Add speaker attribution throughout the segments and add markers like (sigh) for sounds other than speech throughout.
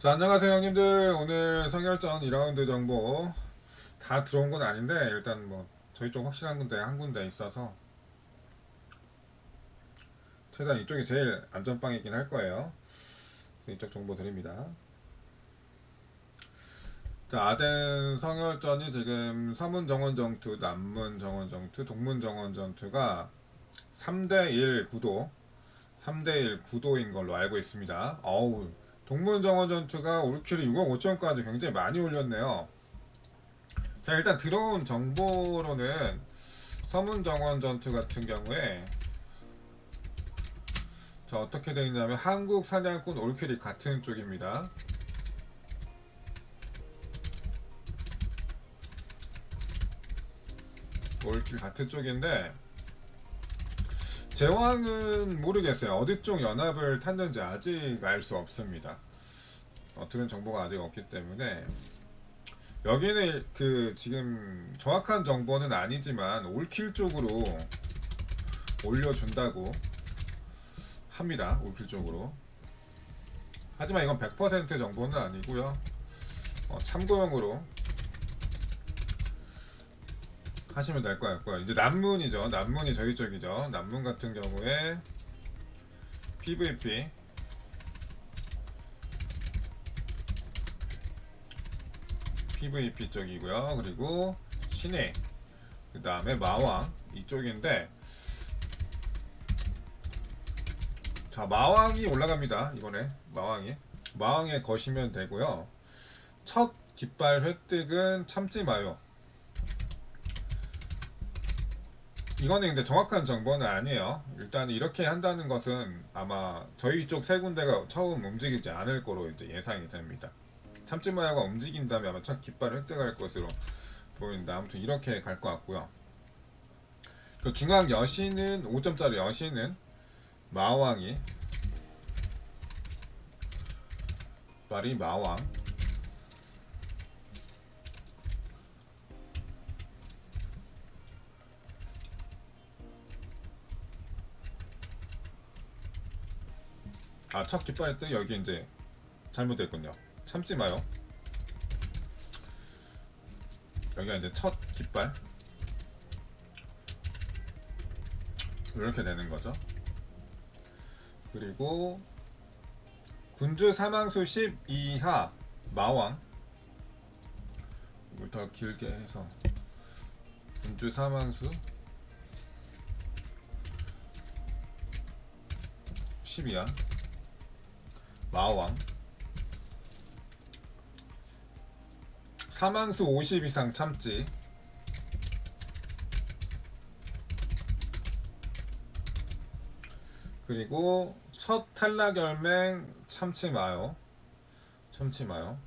Speaker 1: 자 안녕하세요 형님들. 오늘 성열전 2라운드 정보 다 들어온 건 아닌데 일단 뭐 저희 쪽 확실한 군데 한 군데 있어서 최대한 이쪽이 제일 안전빵이긴 할 거예요. 이쪽 정보 드립니다. 자 아덴 성열전이 지금 서문 정원 전투, 남문 정원 전투, 동문 정원 전투가 3대1 구도 3대1 구도인 걸로 알고 있습니다. 어우 동문정원 전투가 올킬이 6억 5천까지 굉장히 많이 올렸네요. 자 일단 들어온 정보로는 서문정원 전투 같은 경우에 자 어떻게 되어 있냐면 한국 사냥꾼 올킬이 같은 쪽입니다. 올킬 같은 쪽인데 제왕은 모르겠어요. 어디 쪽 연합을 탔는지 아직 알 수 없습니다. 어, 들은 정보가 아직 없기 때문에 여기는 그 지금 정확한 정보는 아니지만 올킬 쪽으로 올려준다고 합니다. 올킬 쪽으로. 하지만 이건 100% 정보는 아니고요. 어, 참고용으로 하시면 될 것 같고요. 이제 남문이죠. 남문이 저희 쪽이죠. 남문 같은 경우에 PVP PVP 쪽이고요. 그리고 신해 그 다음에 마왕 이쪽인데 자 마왕이 올라갑니다. 이번에 마왕이 마왕에 거시면 되고요. 첫 깃발 획득은 참지 마요. 이거는 근데 정확한 정보는 아니에요. 일단 이렇게 한다는 것은 아마 저희 쪽 세 군데가 처음 움직이지 않을 거로 이제 예상이 됩니다. 참치마야가 움직인다면 아마 첫 깃발을 획득할 것으로 보인다. 아무튼 이렇게 갈 것 같고요. 그 중앙 여신은 5점짜리 여신은 마왕이 말이 마왕 아, 첫 깃발 때 여기 이제 잘못됐군요. 참지 마요. 여기가 이제 첫 깃발. 이렇게 되는 거죠. 그리고 군주 사망수 10 이하 마왕. 이걸 더 길게 해서 군주 사망수 10 이하 마왕. 사망수 50 이상 참지. 그리고 첫 탈락 열맹 참지 마요. 참지 마요.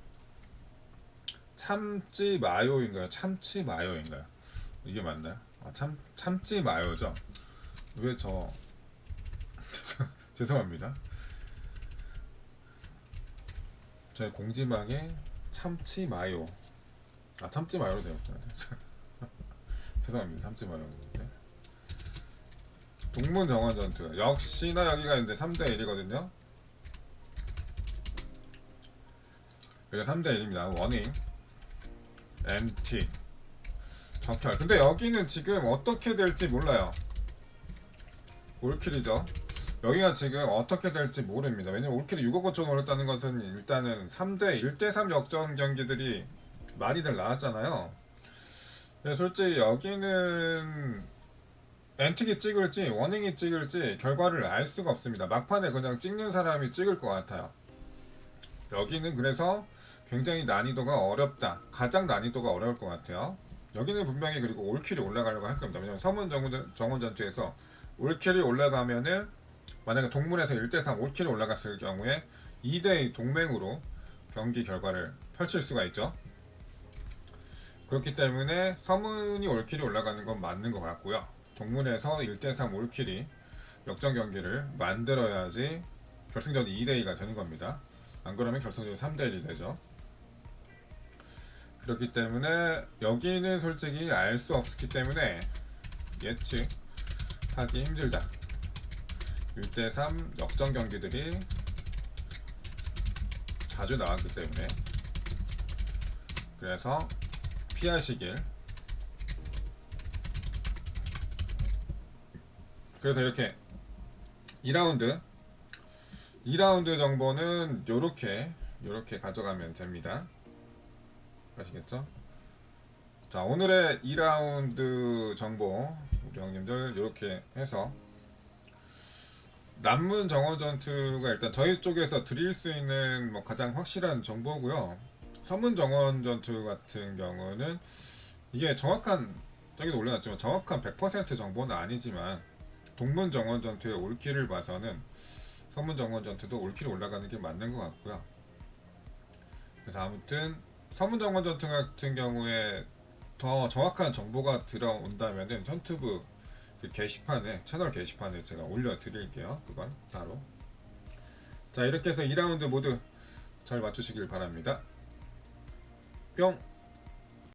Speaker 1: 참지 마요인가요 참지 마요인가요 이게 맞나요 아, 참 참지 마요죠. 왜 저 (laughs) 죄송합니다 저희 공지망에 참치 마요. 아 참치 마요로 되었구나. (laughs) 죄송합니다. 참치 마요인데. 동문 정원 전투. 역시나 여기가 이제 3대 1이거든요. 여기가 3대 1입니다. 워닝. MT. 적혈. 근데 여기는 지금 어떻게 될지 몰라요. 올킬이죠. 여기가 지금 어떻게 될지 모릅니다. 왜냐면 올킬이 6억 5천 올렸다는 것은 일단은 3대 1대3 역전 경기들이 많이들 나왔잖아요. 솔직히 여기는 엔틱이 찍을지 워닝이 찍을지 결과를 알 수가 없습니다. 막판에 그냥 찍는 사람이 찍을 것 같아요. 여기는 그래서 굉장히 난이도가 어렵다. 가장 난이도가 어려울 것 같아요. 여기는 분명히 그리고 올킬이 올라가려고 할 겁니다. 왜냐면 서문 정원 전투에서 올킬이 올라가면은 만약에 동문에서 1대3 올킬이 올라갔을 경우에 2대2 동맹으로 경기 결과를 펼칠 수가 있죠. 그렇기 때문에 서문이 올킬이 올라가는 건 맞는 것 같고요. 동문에서 1대3 올킬이 역전 경기를 만들어야지 결승전이 2대2가 되는 겁니다. 안 그러면 결승전이 3대1이 되죠. 그렇기 때문에 여기는 솔직히 알 수 없기 때문에 예측하기 힘들다. 1대3 역전 경기들이 자주 나왔기 때문에. 그래서 피하시길. 그래서 이렇게 2라운드 2라운드 정보는 요렇게 요렇게 가져가면 됩니다. 아시겠죠? 자 오늘의 2라운드 정보 우리 형님들 이렇게 해서 남문 정원 전투가 일단 저희 쪽에서 드릴 수 있는 뭐 가장 확실한 정보고요. 서문 정원 전투 같은 경우는 이게 정확한 저기도 올려놨지만 정확한 100% 정보는 아니지만 동문 정원 전투의 올킬을 봐서는 서문 정원 전투도 올킬 올라가는 게 맞는 것 같고요. 그래서 아무튼 서문 정원 전투 같은 경우에 더 정확한 정보가 들어온다면은 현투브 그 게시판에 채널 게시판에 제가 올려드릴게요. 그건 따로. 자 이렇게 해서 2라운드 모두 잘 맞추시길 바랍니다. 뿅.